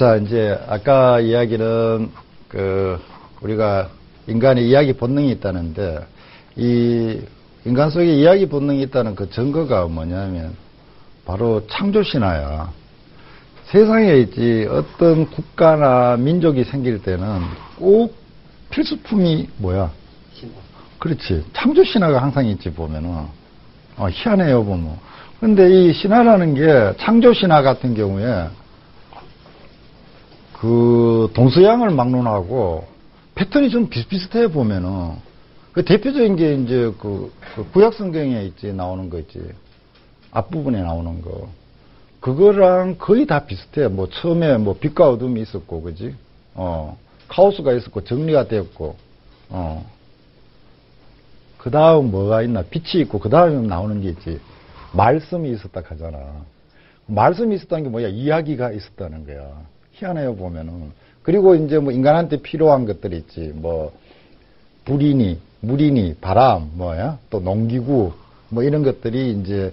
자, 이제 아까 이야기는 그 우리가 인간의 이야기 본능이 있다는데 이 인간 속에 이야기 본능이 있다는 그 증거가 뭐냐면 바로 창조 신화야. 세상에 있지 어떤 국가나 민족이 생길 때는 꼭 필수품이 뭐야? 그렇지. 창조 신화가 항상 있지 보면은 어, 희한해요 보면. 근데 이 신화라는 게 창조 신화 같은 경우에 그 동서양을 막론하고 패턴이 좀 비슷비슷해 보면은 그 대표적인 게 이제 그, 그 구약 성경에 있지 나오는 거 있지 앞부분에 나오는 거 그거랑 거의 다 비슷해. 뭐 처음에 뭐 빛과 어둠이 있었고 그지? 어 카오스가 있었고 정리가 되었고 어. 그 다음 뭐가 있나? 빛이 있고, 그 다음에 나오는 게 있지. 말씀이 있었다 하잖아. 말씀이 있었다는 게 뭐야? 이야기가 있었다는 거야. 희한해요, 보면은. 그리고 이제 뭐 인간한테 필요한 것들이 있지. 뭐, 불이니, 물이니, 바람, 뭐야? 또 농기구, 뭐 이런 것들이 이제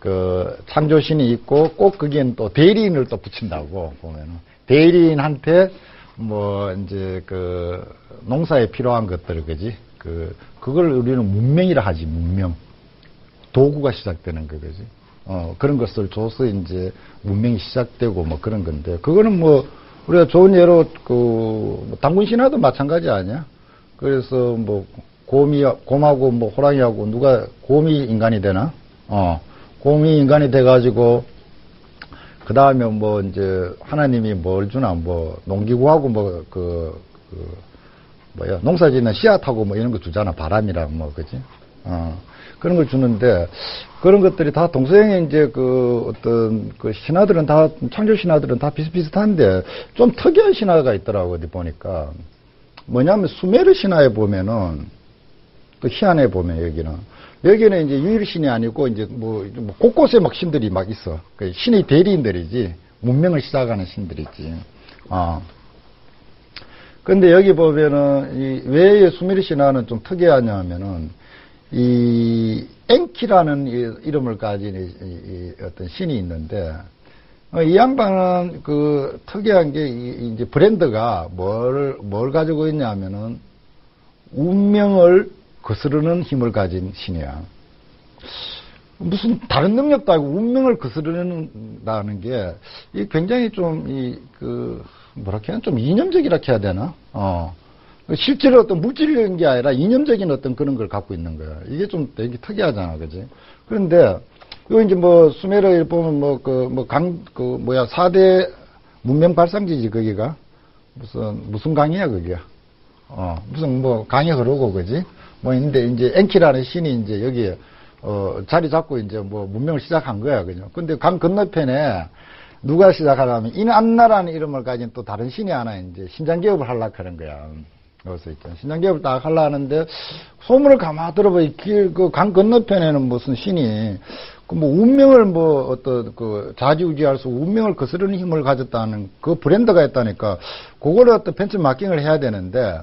그 창조신이 있고 꼭 거기엔 또 대리인을 또 붙인다고 보면은. 대리인한테 뭐 이제 그 농사에 필요한 것들, 그지? 그, 그걸 우리는 문명이라 하지, 문명. 도구가 시작되는 거지. 어, 그런 것을 줘서 이제 문명이 시작되고 뭐 그런 건데, 그거는 뭐, 우리가 좋은 예로 그, 뭐 당군 신화도 마찬가지 아니야? 그래서 뭐, 곰이, 곰하고 뭐 호랑이하고 누가 곰이 인간이 되나? 어, 곰이 인간이 돼 가지고, 그 다음에 뭐 이제 하나님이 뭘 주나, 뭐, 농기구하고 뭐, 그, 그, 뭐야 농사 짓는 씨앗하고 뭐 이런 거 주잖아 바람이랑 뭐 그지 어 그런 걸 주는데 그런 것들이 다 동서양의 이제 그 어떤 그 신화들은 다 창조 신화들은 다 비슷비슷한데 좀 특이한 신화가 있더라고 어디 보니까. 뭐냐면 수메르 신화에 보면은 그 희한해 보면 여기는. 여기는 이제 유일 신이 아니고 이제 뭐, 뭐 곳곳에 막 신들이 막 있어. 그 신의 대리인들이지. 문명을 시작하는 신들이지. 어. 근데 여기 보면은 이 왜 수미리 신화는 좀 특이하냐면은 이 엔키라는 이름을 가진 이, 이 어떤 신이 있는데 어, 이 양반은 그 특이한 게 이 제 브랜드가 뭘, 뭘 가지고 있냐면은 운명을 거스르는 힘을 가진 신이야. 무슨 다른 능력도 아니고 운명을 거스르는다는 게 굉장히 좀 이 그 뭐라 해야 좀 이념적이라 해야 되나? 어. 실제로 어떤 물질적인 게 아니라 이념적인 어떤 그런 걸 갖고 있는 거야. 이게 좀 되게 특이하잖아, 그지? 그런데, 이거 이제 뭐, 수메르에 보면 뭐, 그, 뭐, 강, 그, 뭐야, 4대 문명 발상지지, 거기가. 무슨, 무슨 강이야, 거기야. 어, 무슨 뭐, 강이 흐르고, 그지? 뭐, 있는데, 이제, 엔키라는 신이 이제 여기에, 어, 자리 잡고 이제 뭐, 문명을 시작한 거야, 그죠? 근데 강 건너편에, 누가 시작하냐면 인안나라는 이름을 가진 또 다른 신이 하나 이제 신장 개업을 하려고 하는 거야. 여기서 있잖아. 신장개업을 딱 하려 하는데 소문을 가만 들어보니 길그 강 건너편에는 무슨 신이 그 뭐 운명을 뭐 어떤 그 자지우지할 수 운명을 거스르는 힘을 가졌다는 그 브랜드가 있다니까 그거를 어떤 펜스 마킹을 해야 되는데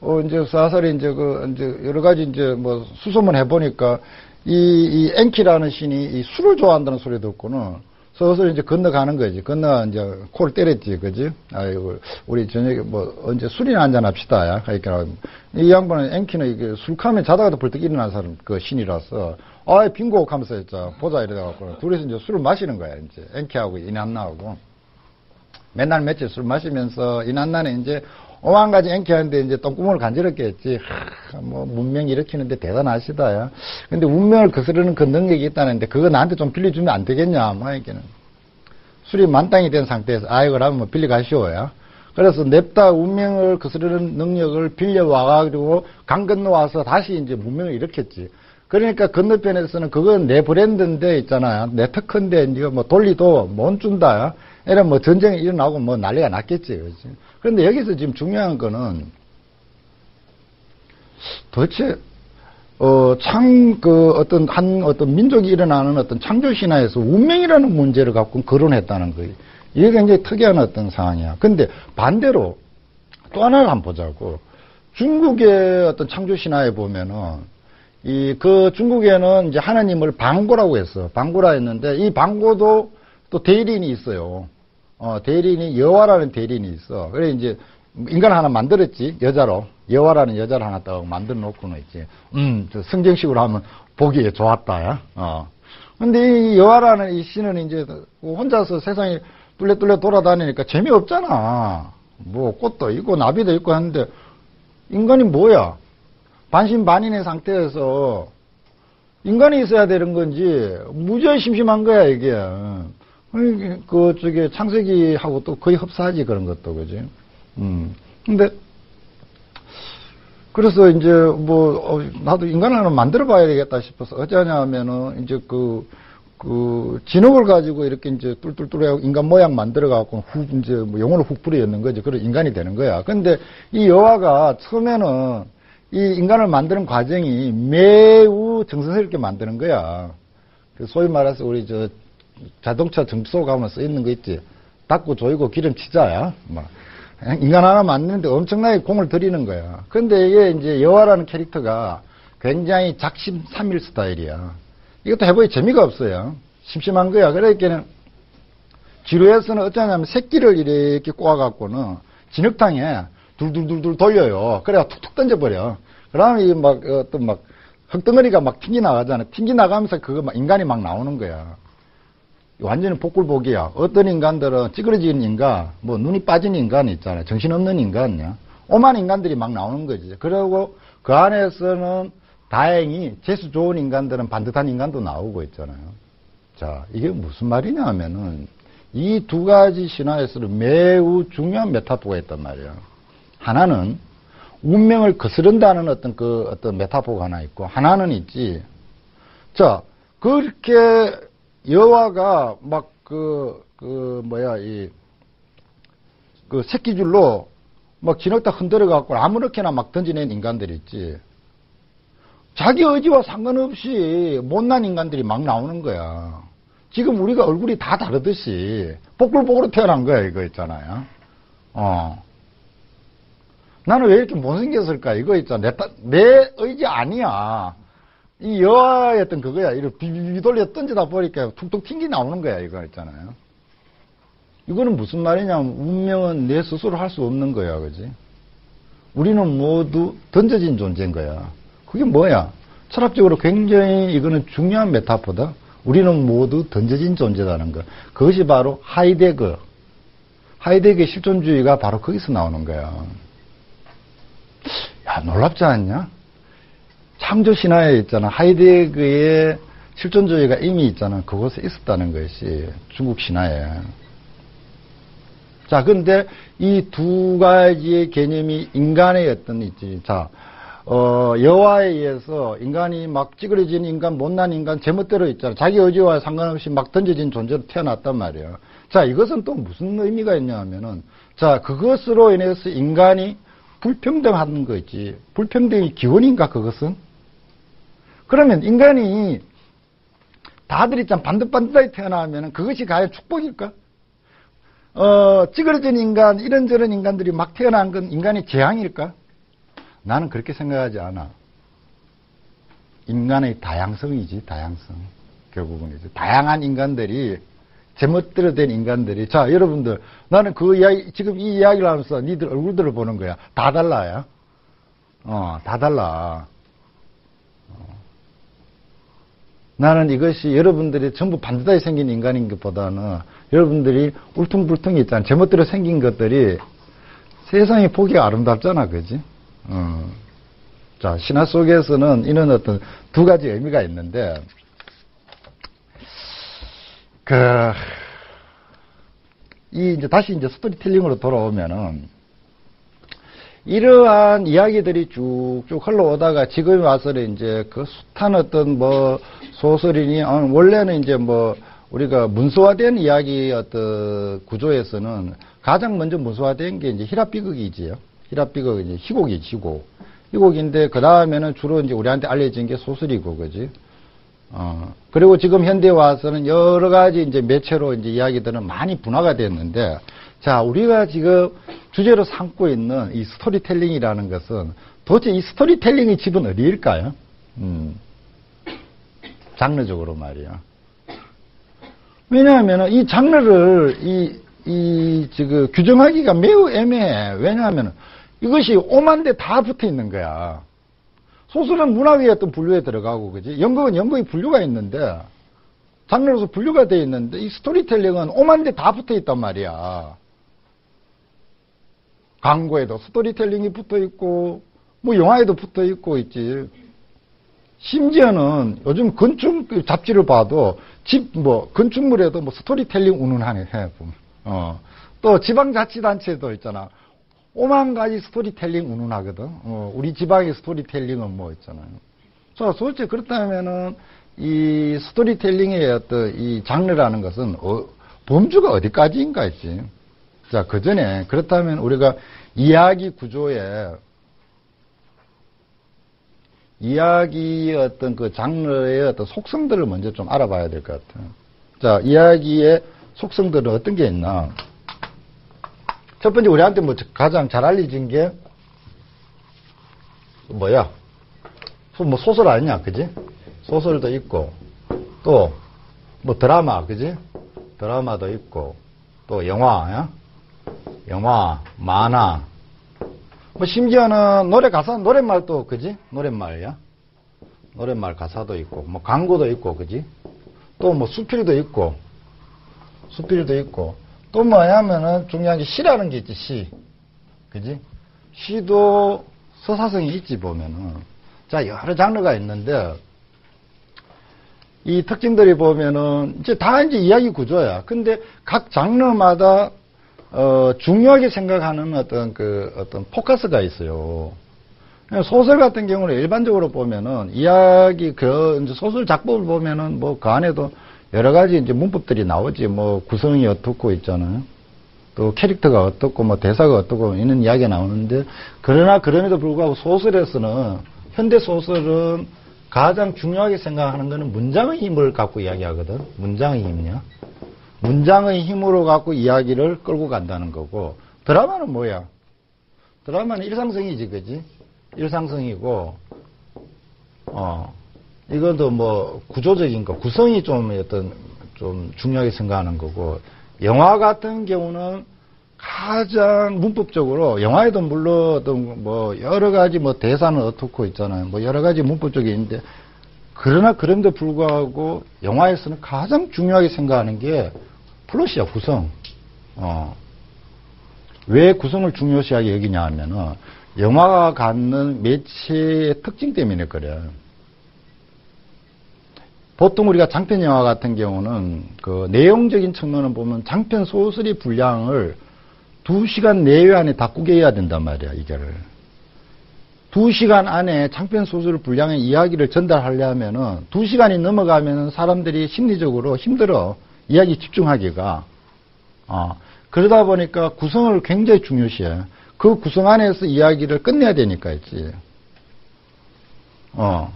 어 이제 사설이 이제 그 이제 여러 가지 이제 뭐 수소문 해보니까 이, 이 엔키라는 신이 이 술을 좋아한다는 소리 듣고는 서서 이제 건너가는 거지. 건너 이제 코를 때렸지, 그지? 아이고, 우리 저녁에 뭐 언제 술이나 한잔 합시다, 야. 그러니까 이 양반은 앵키는 이게 술 카면 자다가도 벌떡 일어난 사람, 그 신이라서, 아, 빙고 하면서 했죠. 보자 이러다가 둘이서 이제 술을 마시는 거야, 이제. 앵키하고 이난나하고. 맨날 며칠 술 마시면서 이난나는 이제 오만 가지 앵키하는데 이제 똥구멍을 간지럽게 했지. 하, 뭐, 문명 일으키는데 대단하시다, 야. 근데 운명을 거스르는 그 능력이 있다는데 그거 나한테 좀 빌려주면 안 되겠냐, 마에게는. 술이 만땅이 된 상태에서, 아, 이걸 하면 뭐 빌려가시오, 야. 그래서 냅다 운명을 거스르는 능력을 빌려와가지고 강 건너와서 다시 이제 문명을 일으켰지. 그러니까 건너편에서는 그건 내 브랜드인데 있잖아요. 내 특허인데 네가 뭐 돌리도 못 준다. 이런 뭐 전쟁이 일어나고 뭐 난리가 났겠지. 그렇지? 그런데 여기서 지금 중요한 거는 도대체 어, 창, 그, 어떤, 한, 어떤 민족이 일어나는 어떤 창조 신화에서 운명이라는 문제를 갖고 거론했다는 거예요. 이게 굉장히 특이한 어떤 상황이야. 근데 반대로 또 하나를 한번 보자고. 중국의 어떤 창조 신화에 보면은, 이, 그 중국에는 이제 하나님을 방고라고 했어. 방고라 했는데, 이 방고도 또 대리인이 있어요. 어, 대리인이 여화라는 대리인이 있어. 그래 이제 인간 하나 만들었지 여자로 여화라는 여자를 하나 딱 만들어 놓고는 있지. 음, 저 성경식으로 하면 보기에 좋았다. 야. 어. 근데 이 여화라는 이 씨는 이제 혼자서 세상에 뚫레뚫레 돌아다니니까 재미없잖아. 뭐 꽃도 있고 나비도 있고 하는데 인간이 뭐야? 반신반인의 상태에서 인간이 있어야 되는 건지 무지하게 심심한 거야 이게. 그 저기 창세기하고 또 거의 흡사하지 그런 것도 그지. 음. 근데 그래서 이제 뭐 어, 나도 인간을 하나 만들어 봐야 되겠다 싶어서 어쩌냐면은 이제 그, 그 진흙을 가지고 이렇게 이제 뚫뚫뚫해 인간 모양 만들어 갖고 훅 이제 뭐 영혼을 훅 뿌려였는 거지. 그런 인간이 되는 거야. 근데 이 여화가 처음에는 이 인간을 만드는 과정이 매우 정성스럽게 만드는 거야. 그 소위 말해서 우리 저 자동차 정비소 가면 써 있는 거 있지. 닦고 조이고 기름 치자야. 막. 인간 하나 만드는데 엄청나게 공을 들이는 거야. 근데 이게 이제 여화라는 캐릭터가 굉장히 작심삼일 스타일이야. 이것도 해보기 재미가 없어요. 심심한 거야. 그러니까는 지루해서는 어쩌냐면 새끼를 이렇게 꼬아갖고는 진흙탕에 둘둘둘둘 돌려요. 그래야 툭툭 던져버려. 그러면 이막 어떤 막 흙덩어리가 막 튕기 나가잖아. 튕기 나가면서 그거 막 인간이 막 나오는 거야. 완전히 복굴복이야. 어떤 인간들은 찌그러진 인간, 뭐 눈이 빠진 인간 있잖아요. 정신없는 인간이야. 오만 인간들이 막 나오는 거지. 그리고 그 안에서는 다행히 재수 좋은 인간들은 반듯한 인간도 나오고 있잖아요. 자, 이게 무슨 말이냐 하면은 이 두 가지 신화에서는 매우 중요한 메타포가 있단 말이야. 하나는 운명을 거스른다는 어떤 그 어떤 메타포가 하나 있고 하나는 있지. 자, 그렇게 여화가 막 그, 그, 뭐야, 이, 그 새끼줄로 막 진흙다 흔들어 갖고 아무렇게나 막 던지낸 인간들이 있지. 자기 의지와 상관없이 못난 인간들이 막 나오는 거야. 지금 우리가 얼굴이 다 다르듯이 뽀글뽀글 태어난 거야, 이거 있잖아요. 어. 나는 왜 이렇게 못생겼을까? 이거 있잖아. 내, 내 의지 아니야. 이 여아였던 그거야. 이렇게 비비비 돌려 던지다 보니까 툭툭 튕기 나오는 거야. 이거 있잖아요. 이거는 무슨 말이냐면 운명은 내 스스로 할 수 없는 거야. 그지? 우리는 모두 던져진 존재인 거야. 그게 뭐야? 철학적으로 굉장히 이거는 중요한 메타포다. 우리는 모두 던져진 존재라는 거. 그것이 바로 하이데거. 하이데거의 실존주의가 바로 거기서 나오는 거야. 야, 놀랍지 않냐? 창조 신화에 있잖아. 하이데거의 실존주의가 이미 있잖아. 그곳에 있었다는 것이 중국 신화에. 자, 근데 이 두 가지의 개념이 인간의 어떤 있지. 자, 어, 여와에 의해서 인간이 막 찌그러진 인간, 못난 인간, 제멋대로 있잖아. 자기 의지와 상관없이 막 던져진 존재로 태어났단 말이에요. 자, 이것은 또 무슨 의미가 있냐 하면은, 자, 그것으로 인해서 인간이 불평등한 거지. 불평등이 기원인가, 그것은? 그러면 인간이 다들 있잖아. 반듯반듯하게 태어나면 그것이 과연 축복일까? 어, 찌그러진 인간, 이런저런 인간들이 막 태어난 건 인간의 재앙일까? 나는 그렇게 생각하지 않아. 인간의 다양성이지, 다양성. 결국은 이제 다양한 인간들이 제멋대로 된 인간들이 자 여러분들 나는 그 이야기 지금 이 이야기를 하면서 니들 얼굴들을 보는 거야 다 달라요 어다 달라 어. 나는 이것이 여러분들이 전부 반듯하게 생긴 인간인 것보다는 여러분들이 울퉁불퉁 있잖아 제멋대로 생긴 것들이 세상이 보기가 아름답잖아 그지 어. 자 신화 속에서는 이런 어떤 두 가지 의미가 있는데 그, 이 이제 다시 이제 스토리텔링으로 돌아오면은, 이러한 이야기들이 쭉쭉 흘러오다가 지금 와서는 이제 그 숱한 어떤 뭐 소설이니, 어, 원래는 이제 뭐 우리가 문서화된 이야기 어떤 구조에서는 가장 먼저 문서화된 게 이제 히랍비극이지요. 히랍비극 이제 희곡이 지고. 희곡인데 그 다음에는 주로 이제 우리한테 알려진 게 소설이고, 그지? 어, 그리고 지금 현대 와서는 여러 가지 이제 매체로 이제 이야기들은 많이 분화가 됐는데, 자, 우리가 지금 주제로 삼고 있는 이 스토리텔링이라는 것은 도대체 이 스토리텔링의 집은 어디일까요? 음, 장르적으로 말이야. 왜냐하면 이 장르를 이 이, 지금, 규정하기가 매우 애매해. 왜냐하면 이것이 오만데 다 붙어 있는 거야. 소설은 문학의 어떤 분류에 들어가고, 그지? 연극은 연극의 분류가 있는데, 장르로서 분류가 되어 있는데, 이 스토리텔링은 오만데 다 붙어 있단 말이야. 광고에도 스토리텔링이 붙어 있고, 뭐 영화에도 붙어 있고 있지. 심지어는 요즘 건축 잡지를 봐도 집 뭐 건축물에도 뭐 스토리텔링 운운하네 해 보면. 어. 또 지방자치단체도 있잖아. 오만 가지 스토리텔링 운운하거든. 어, 우리 지방의 스토리텔링은 뭐 있잖아요. 자, 솔직히 그렇다면은 이 스토리텔링의 어떤 이 장르라는 것은 어, 범주가 어디까지인가 했지. 자, 그 전에 그렇다면 우리가 이야기 구조에 이야기의 어떤 그 장르의 어떤 속성들을 먼저 좀 알아봐야 될 것 같아요. 자, 이야기의 속성들은 어떤 게 있나? 첫 번째 우리한테 뭐 가장 잘 알려진 게 뭐야? 뭐 소설 아니냐, 그지? 소설도 있고 또 뭐 드라마, 그지? 드라마도 있고 또 영화, 야? 영화, 만화, 뭐 심지어는 노래 가사, 노랫말도 그지? 노랫말이야. 노랫말 가사도 있고, 뭐 광고도 있고, 그지? 또 뭐 수필도 있고, 수필도 있고, 또 뭐냐면은 중요한 게 시라는 게 있지, 시. 그지? 시도 서사성이 있지, 보면은. 자, 여러 장르가 있는데, 이 특징들이 보면은, 이제 다 이제 이야기 구조야. 근데 각 장르마다 어, 중요하게 생각하는 어떤 그 어떤 포커스가 있어요. 소설 같은 경우는 일반적으로 보면은 이야기 그 소설 작법을 보면은 뭐 그 안에도 여러 가지 이제 문법들이 나오지 뭐 구성이 어떻고 있잖아요. 또 캐릭터가 어떻고 뭐 대사가 어떻고 이런 이야기가 나오는데 그러나 그럼에도 불구하고 소설에서는 현대 소설은 가장 중요하게 생각하는 것은 문장의 힘을 갖고 이야기하거든. 문장의 힘이냐. 문장의 힘으로 갖고 이야기를 끌고 간다는 거고 드라마는 뭐야? 드라마는 일상성이지, 그지? 일상성이고 어 이것도 뭐 구조적인 거, 구성이 좀 어떤 좀 중요하게 생각하는 거고 영화 같은 경우는 가장 문법적으로 영화에도 물론 뭐 여러 가지 뭐 대사는 어떻고 있잖아요. 뭐 여러 가지 문법적이 있는데 그러나 그런데 불구하고 영화에서는 가장 중요하게 생각하는 게 플롯이야, 구성. 어. 왜 구성을 중요시하게 여기냐 하면은, 영화가 갖는 매체의 특징 때문에 그래. 보통 우리가 장편 영화 같은 경우는 그 내용적인 측면을 보면 장편 소설의 분량을 두 시간 내외 안에 다 꾸겨야 된단 말이야, 이거를. 두 시간 안에 장편 소설 분량의 이야기를 전달하려면은 두 시간이 넘어가면은 사람들이 심리적으로 힘들어. 이야기 집중하기가. 어, 그러다 보니까 구성을 굉장히 중요시해. 그 구성 안에서 이야기를 끝내야 되니까 있지. 어.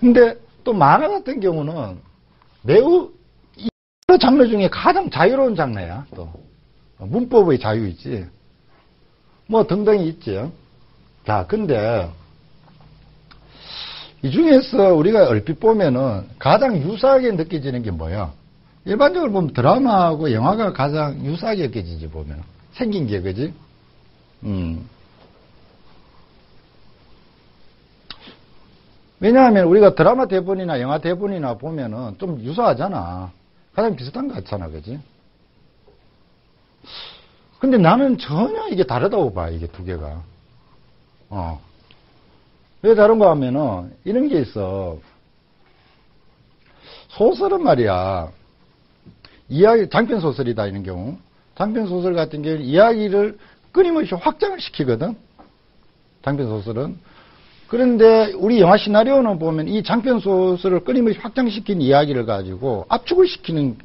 근데 또 만화 같은 경우는 매우 여러 장르 중에 가장 자유로운 장르야. 또 문법의 자유 있지. 뭐 등등이 있지. 자, 근데 이 중에서 우리가 얼핏 보면은 가장 유사하게 느껴지는 게 뭐야? 일반적으로 보면 드라마하고 영화가 가장 유사하게 느껴지지 보면 생긴 게 그지? 음. 왜냐하면 우리가 드라마 대본이나 영화 대본이나 보면은 좀 유사하잖아. 가장 비슷한 것 같잖아, 그지? 근데 나는 전혀 이게 다르다고 봐, 이게 두 개가. 어. 왜 다른가 하면은 이런 게 있어. 소설은 말이야. 이야기, 장편 소설이다, 이런 경우. 장편 소설 같은 경우는 이야기를 끊임없이 확장을 시키거든. 장편 소설은. 그런데 우리 영화 시나리오는 보면 이 장편 소설을 끊임없이 확장시킨 이야기를 가지고 압축을 시키는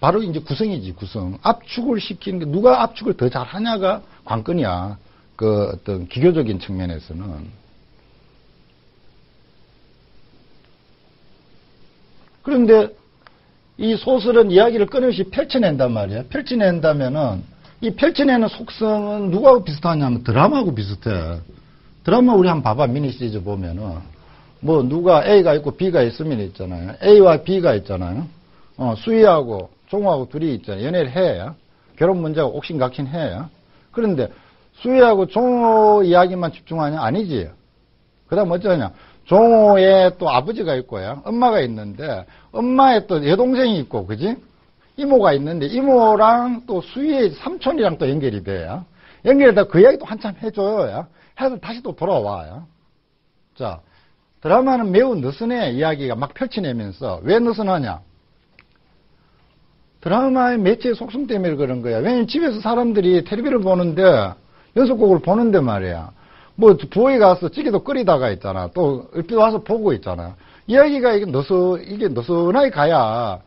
바로 이제 구성이지, 구성. 압축을 시키는 게 누가 압축을 더 잘하냐가 관건이야. 그 어떤 기교적인 측면에서는. 그런데 이 소설은 이야기를 끊임없이 펼쳐낸단 말이야. 펼쳐낸다면은 이 펼쳐내는 속성은 누구하고 비슷하냐면 드라마하고 비슷해. 드라마 우리 한번 봐봐. 미니 시리즈 보면은 뭐 누가 A가 있고 B가 있으면 있잖아요. A와 B가 있잖아요. 어, 수희하고 종호하고 둘이 있잖아요. 연애를 해. 결혼 문제가 옥신각신해요. 그런데 수희하고 종호 이야기만 집중하냐? 아니지. 그 다음 어쩌냐? 종호의 또 아버지가 있고요. 엄마가 있는데, 엄마의 또 여동생이 있고, 그지? 이모가 있는데, 이모랑 또 수희의 삼촌이랑 또 연결이 돼요. 연결해다 그 이야기도 한참 해줘요. 해서 다시 또 돌아와요. 자, 드라마는 매우 느슨해 이야기가 막 펼쳐내면서 왜 느슨하냐? 드라마의 매체의 속성 때문에 그런 거야. 왜냐면 집에서 사람들이 텔레비를 보는데 연속곡을 보는데 말이야. 뭐 부엌에 가서 찌개도 끓이다가 있잖아. 또 얼핏 와서 보고 있잖아. 이야기가 이게 느스 이게 느슨하게 가야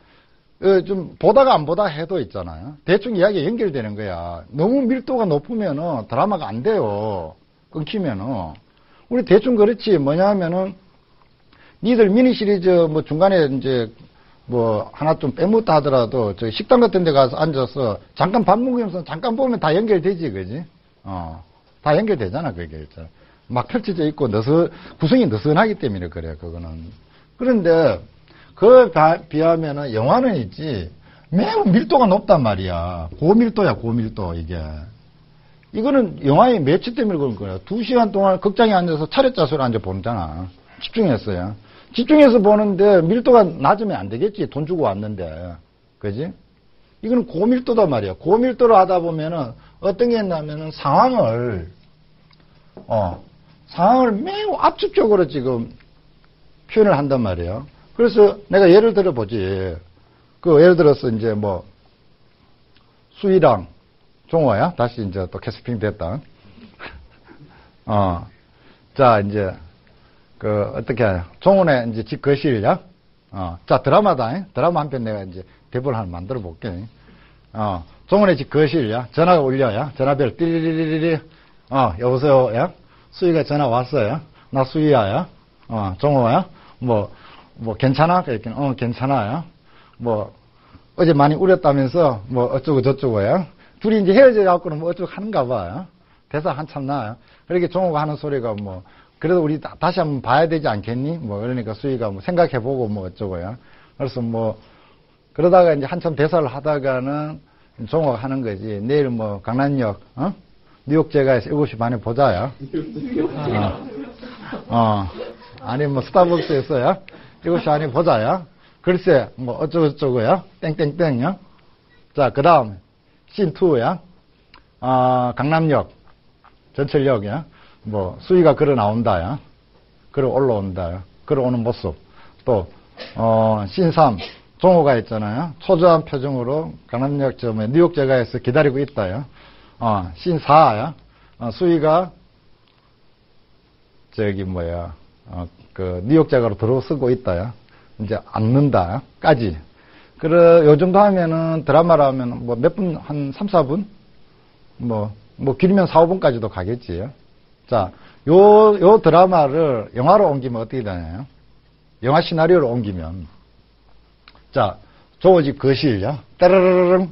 어, 좀 보다가 안 보다 해도 있잖아요. 대충 이야기 연결되는 거야. 너무 밀도가 높으면은 드라마가 안 돼요. 끊기면은 우리 대충 그렇지 뭐냐면은 니들 미니 시리즈 뭐 중간에 이제 뭐 하나 좀 빼먹다 하더라도 저 식당 같은 데 가서 앉아서 잠깐 밥 먹으면서 잠깐 보면 다 연결되지 그지? 어. 다 연결되잖아 그게 막 펼쳐져 있고 너스 구성이 느슨하기 때문에 그래 그거는 그런데 그 비하면은 영화는 있지 매우 밀도가 높단 말이야 고밀도야 고밀도 이게 이거는 영화의 매치 때문에 그런 거야 두 시간 동안 극장에 앉아서 차례짜수로 앉아 보잖아 집중했어요 집중해서 보는데 밀도가 낮으면 안 되겠지. 돈 주고 왔는데. 그지? 이거는 고밀도다 말이야. 고밀도로 하다 보면은 어떤 게 있냐면은 상황을, 어, 상황을 매우 압축적으로 지금 표현을 한단 말이에요. 그래서 내가 예를 들어 보지. 그 예를 들어서 이제 뭐 수희랑 종호야. 다시 이제 또 캐스팅 됐다. 어. 자, 이제 그 어떻게 하냐. 종훈의 이제 집 거실이야. 어, 자 드라마다. 드라마 한 편 내가 이제 대본 하나 만들어 볼게. 어, 종훈의 집 거실이야. 전화가 울려야. 전화벨 띠리리리리. 어, 여보세요. 야. 수희가 전화 왔어요. 나 수희야야. 어, 종호야. 뭐, 뭐 괜찮아? 그랬더 어, 괜찮아요. 뭐 어제 많이 울었다면서 뭐 어쩌고 저쩌고야. 둘이 이제 헤어져 갖고는 뭐 어쩌고 하는가 봐요. 대사 한참 나요. 그렇게 종호가 하는 소리가 뭐 그래도 우리 다시 한번 봐야 되지 않겠니? 뭐 그러니까 수희가 뭐 생각해보고 뭐 어쩌고요. 그래서 뭐 그러다가 이제 한참 대사를 하다가는 종호가 하는 거지. 내일 뭐 강남역 어? 뉴욕제가에서 7시 반에 보자요. 어. 어. 아니 뭐 스타벅스에서요. 7시 안에 보자요. 글쎄 뭐 어쩌고저쩌고요. 땡땡땡요. 자, 그 다음 씬2야. 어, 강남역 전철역이야. 뭐 수위가 걸어 나온다야. 걸어 올라온다야. 걸어 오는 모습. 또 어, 신삼 종호가 있잖아요. 초조한 표정으로 강남역 점에 뉴욕제가에서 기다리고 있다요. 어, 신사야. 어, 수위가 저기 뭐야 어, 그 뉴욕제가로 들어서고 있다요. 이제 앉는다까지. 그래 요 정도 하면은 드라마라면 뭐 몇 분 한 3, 4분 뭐뭐 뭐 길면 4, 5분까지도 가겠지요. 자, 요, 요 드라마를 영화로 옮기면 어떻게 되나요? 영화 시나리오로 옮기면. 자, 조호집 거실이야. 따르르르릉.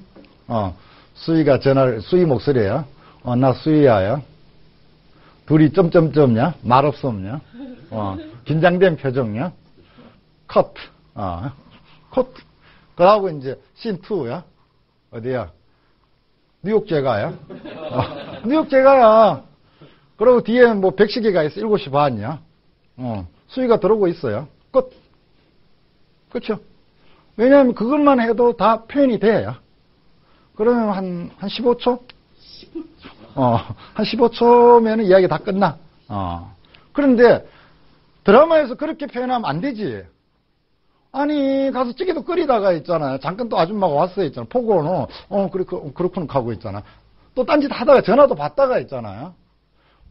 어, 수희가 전화를, 수희 목소리야. 어, 나 수희야야. 둘이 점점점냐? 말 없음냐? 어, 긴장된 표정이야. 컷. 어, 컷. 그러고 이제 씬2야. 어디야? 뉴욕 제가야. 어, 뉴욕 제가야. 그리고 뒤에 뭐 백시계가 있어. 7시 반이야. 어, 수위가 들어오고 있어요. 끝. 그렇죠? 왜냐하면 그것만 해도 다 표현이 돼요. 그러면 한, 한 15초? 어, 한 15초면 이야기 다 끝나. 어. 그런데 드라마에서 그렇게 표현하면 안 되지. 아니, 가서 찌개도 끓이다가 있잖아요. 잠깐 또 아줌마가 왔어 있잖아. 보고는, 어, 그렇, 그렇군 하고 있잖아. 또 딴짓 하다가 전화도 받다가 있잖아요.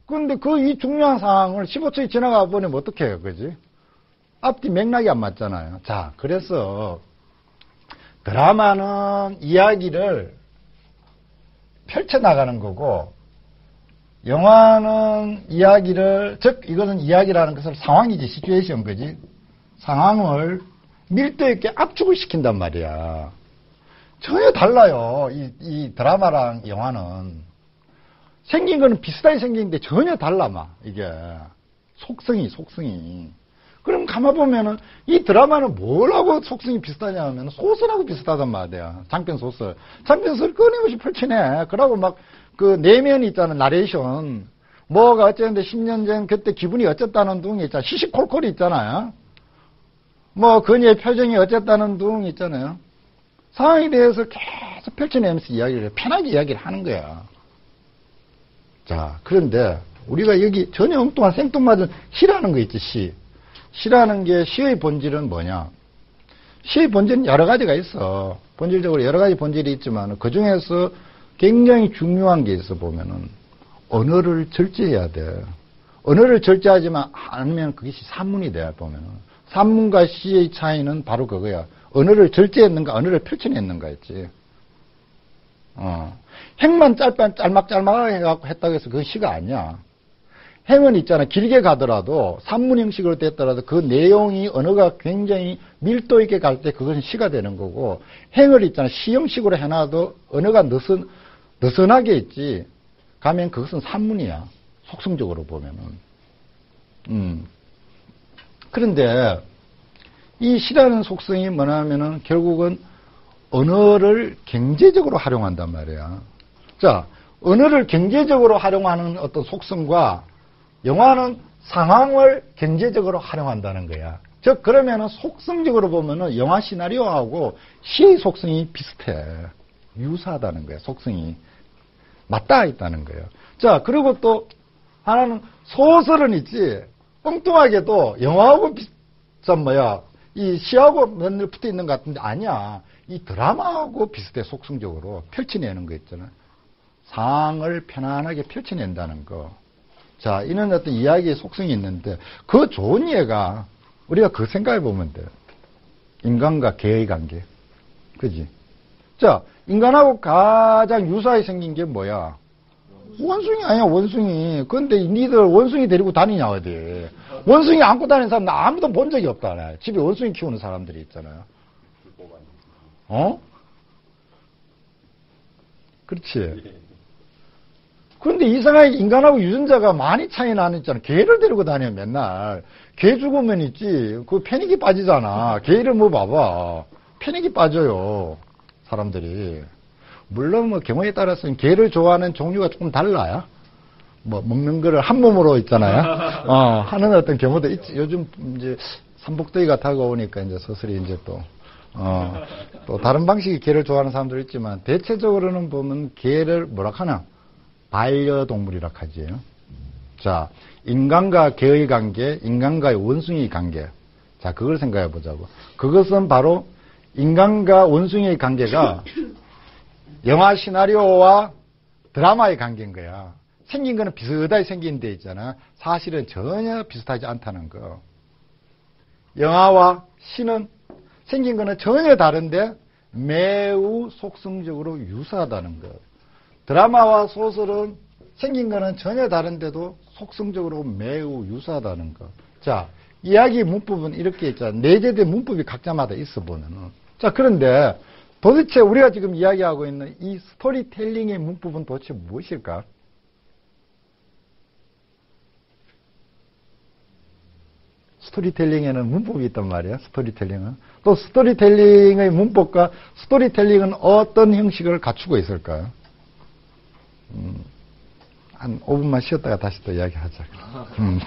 그런데 그 이 중요한 상황을 15초에 지나가 보면 어떻게 해요, 그지? 앞뒤 맥락이 안 맞잖아요. 자, 그래서 드라마는 이야기를 펼쳐나가는 거고, 영화는 이야기를, 즉, 이거는 이야기라는 것을 상황이지, 시츄에이션, 그지? 상황을 밀도 있게 압축을 시킨단 말이야. 전혀 달라요. 이, 이 드라마랑 영화는. 생긴 거는 비슷하게 생긴데 전혀 달라, 막, 이게. 속성이, 속성이. 그럼 가만 보면은 이 드라마는 뭘하고 속성이 비슷하냐 하면 소설하고 비슷하단 말이야. 장편 소설. 장편 소설 끊임없이 펼치네. 그러고 막 그 내면이 있잖아. 나레이션. 뭐가 어쨌는데 10년 전 그때 기분이 어쨌다는 둥이 있잖아. 시시콜콜이 있잖아요. 뭐 그녀의 표정이 어쨌다는 둥이 있잖아요. 상황에 대해서 계속 펼쳐내면서 이야기를 해. 편하게 이야기를 하는 거야. 자, 그런데 우리가 여기 전혀 엉뚱한 생뚱맞은 시라는 거 있지, 시. 시라는 게 시의 본질은 뭐냐? 시의 본질은 여러 가지가 있어. 본질적으로 여러 가지 본질이 있지만 그 중에서 굉장히 중요한 게 있어 보면은 언어를 절제해야 돼. 언어를 절제하지만 않으면 그것이 산문이 돼야 보면은 산문과 시의 차이는 바로 그거야. 언어를 절제했는가, 언어를 펼쳐냈는가 했지. 어. 행만 짤막, 짤막짤막하게 해갖고 했다고 해서 그건 시가 아니야. 행은 있잖아. 길게 가더라도, 산문 형식으로 됐더라도 그 내용이 언어가 굉장히 밀도 있게 갈 때 그것은 시가 되는 거고, 행을 있잖아. 시 형식으로 해놔도 언어가 느슨, 느슨하게 있지. 가면 그것은 산문이야. 속성적으로 보면은. 음. 그런데 이 시라는 속성이 뭐냐면은 결국은 언어를 경제적으로 활용한단 말이야. 자, 언어를 경제적으로 활용하는 어떤 속성과 영화는 상황을 경제적으로 활용한다는 거야. 즉, 그러면은 속성적으로 보면은 영화 시나리오하고 시의 속성이 비슷해. 유사하다는 거야, 속성이. 맞닿아 있다는 거예요. 자, 그리고 또 하나는 소설은 있지. 엉뚱하게도 영화하고 비슷한 뭐야. 이 시하고 맨날 붙어 있는 것 같은데 아니야. 이 드라마하고 비슷해 속성적으로 펼쳐내는 거 있잖아. 상을 편안하게 펼쳐낸다는 거. 자, 이런 어떤 이야기의 속성이 있는데 그 좋은 예가 우리가 그 생각해 보면 돼. 인간과 개의 관계. 그지? 자, 인간하고 가장 유사하게 생긴 게 뭐야? 원숭이 아니야, 원숭이. 근데 니들 원숭이 데리고 다니냐, 어디. 원숭이 안고 다니는 사람 나 아무도 본 적이 없다. 나. 집에 원숭이 키우는 사람들이 있잖아요. 어? 그렇지. 그런데 이상하게 인간하고 유전자가 많이 차이 나는 있잖아. 개를 데리고 다녀, 맨날. 개 죽으면 있지. 그 패닉이 빠지잖아. 개를 뭐 봐봐. 패닉이 빠져요. 사람들이. 물론 뭐 경우에 따라서는 개를 좋아하는 종류가 조금 달라요. 뭐 먹는 거를 한 몸으로 있잖아요. 어, 하는 어떤 경우도 있지. 요즘 이제 삼복더위가 다가오니까 이제 서서히 이제 또, 어, 또 다른 방식의 개를 좋아하는 사람도 있지만 대체적으로는 보면 개를 뭐라 하나? 반려동물이라 하지. 자, 인간과 개의 관계, 인간과의 원숭이 관계. 자, 그걸 생각해 보자고. 그것은 바로 인간과 원숭이의 관계가 영화 시나리오와 드라마의 관계인 거야. 생긴 거는 비슷하게 생긴 데 있잖아. 사실은 전혀 비슷하지 않다는 거. 영화와 시는 생긴 거는 전혀 다른데 매우 속성적으로 유사하다는 거. 드라마와 소설은 생긴 거는 전혀 다른데도 속성적으로 매우 유사하다는 거. 자, 이야기 문법은 이렇게 있잖아. 내재된 문법이 각자마다 있어 보면은. 자, 그런데 도대체 우리가 지금 이야기하고 있는 이 스토리텔링의 문법은 도대체 무엇일까? 스토리텔링에는 문법이 있단 말이야. 스토리텔링은. 또 스토리텔링의 문법과 스토리텔링은 어떤 형식을 갖추고 있을까요? 음, 한 5분만 쉬었다가 다시 또 이야기하자. 음.